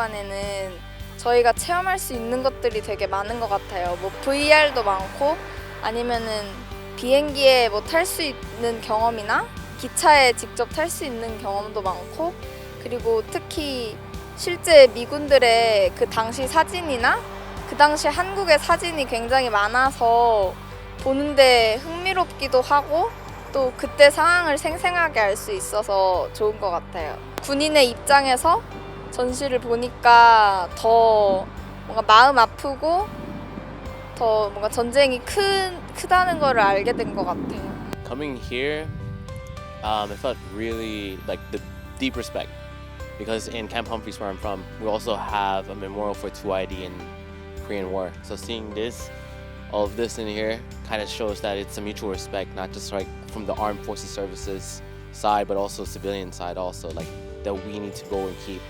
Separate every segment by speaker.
Speaker 1: 전시관에는 저희가 체험할 수 있는 것들이 되게 많은 것 같아요. 뭐 VR도 많고 아니면은 비행기에 뭐 탈 수 있는 경험이나 기차에 직접 탈 수 있는 경험도 많고 그리고 특히 실제 미군들의 그 당시 사진이나 그 당시 한국의 사진이 굉장히 많아서 보는데 흥미롭기도 하고 또 그때 상황을 생생하게 알 수 있어서 좋은 것 같아요. 군인의 입장에서 전시를 보니까 더 뭔가 마음 아프고 더 뭔가 전쟁이 큰 크다는 거를 알게 된 것 같아요.
Speaker 2: coming here, um, it felt really like the deep respect because in Camp Humphreys, where I'm from, we also have a memorial for 2ID in Korean War. So seeing this, all of this in here, kind of shows that it's a mutual respect, not just like from the armed forces services side, but also civilian side, also like that we need to go and keep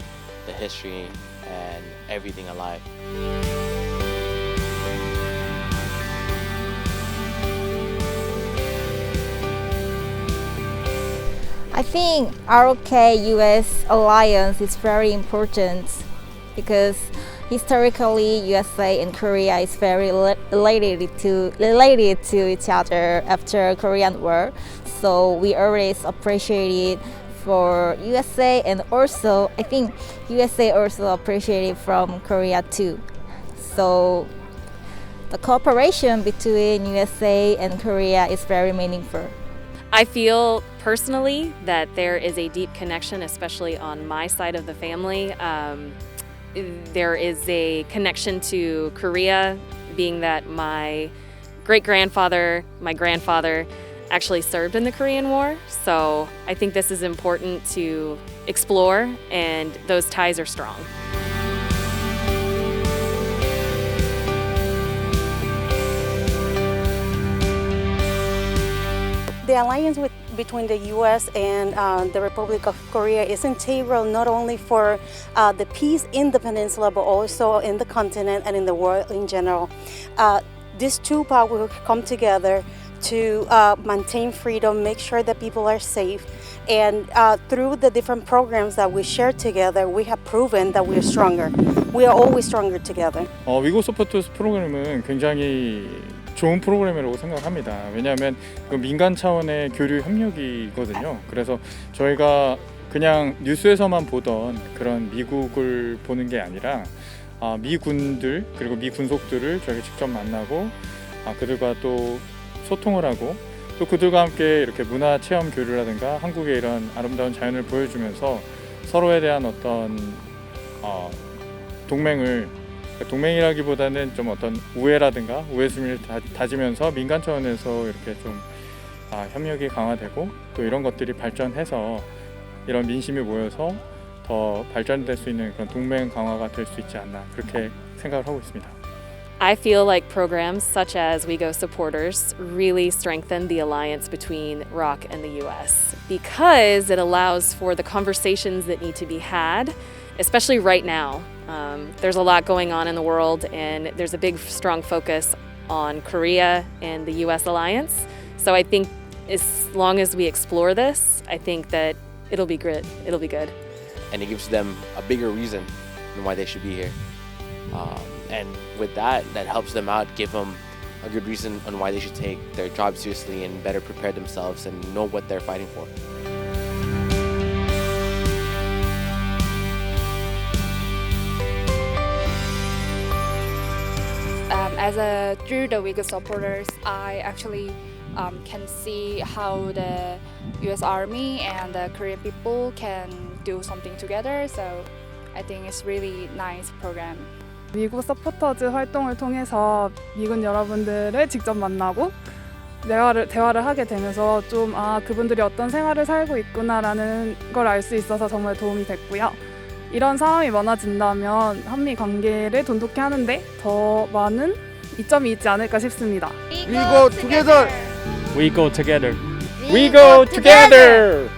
Speaker 2: the history and everything alive.
Speaker 3: I think ROK US alliance is very important because historically USA and Korea is very related to related to each other after Korean War. So we always appreciate it for USA and also I think USA also appreciated from Korea too. So the cooperation between USA and Korea is very meaningful.
Speaker 4: I feel personally that there is a deep connection, especially on my side of the family. Um, there is a connection to Korea, being that my great grandfather, my grandfather, actually served in the Korean War. So I think this is important to explore, and those ties are strong.
Speaker 5: The alliance with, between the U.S. and uh, the Republic of Korea is integral not only for uh, the peace in the peninsula, but also in the continent and in the world in general. Uh, these two powers come together to uh, maintain freedom, make sure that people are safe, and uh, through the different programs that we share together, we have proven that we are stronger. We are always stronger together.
Speaker 6: 어, 위고 서포터스 프로그램은 굉장히 좋은 프로그램이라고 생각합니다. 왜냐하면 그 민간 차원의 교류 협력이거든요. 그래서 저희가 그냥 뉴스에서만 보던 그런 미국을 보는 게 아니라 아, 미 군들 그리고 미 군속들을 저희가 직접 만나고 아, 그들과 또 소통을 하고 또 그들과 함께 이렇게 문화 체험 교류라든가 한국의 이런 아름다운 자연을 보여주면서 서로에 대한 어떤 어, 동맹을 동맹이라기보다는 좀 어떤 우애라든가 우애심을 다, 다지면서 민간 차원에서 이렇게 좀 아, 협력이 강화되고 또 이런 것들이 발전해서 이런 민심이 모여서 더 발전될 수 있는 그런 동맹 강화가 될 수 있지 않나 그렇게 생각을 하고 있습니다.
Speaker 4: I feel like programs such as We Go Supporters really strengthen the alliance between ROC and the US because it allows for the conversations that need to be had, especially right now. Um, there's a lot going on in the world, and there's a big, strong focus on Korea and the US alliance. So I think as long as we explore this, I think that it'll be good. It'll be good.
Speaker 2: and it gives them a bigger reason on why they should be here. Um, and with that, that helps them out, give them a good reason on why they should take their job seriously and better prepare themselves and know what they're fighting for.
Speaker 7: um, as a through the Uyghur supporters, I actually um, can see how the U.S. Army and the Korean people can do something together. So I think it's really nice program.
Speaker 8: 미국 서포터즈 활동을 통해서 미군 여러분들을 직접 만나고 대화를, 대화를 하게 되면서 좀 아, 그분들이 어떤 생활을 살고 있구나라는 걸 알 수 있어서 정말 도움이 됐고요. 이런 상황이 많아진다면 한미 관계를 돈독히 하는데 더 많은 이점이 있지 않을까 싶습니다.
Speaker 9: We go together.
Speaker 6: We go together. We go together.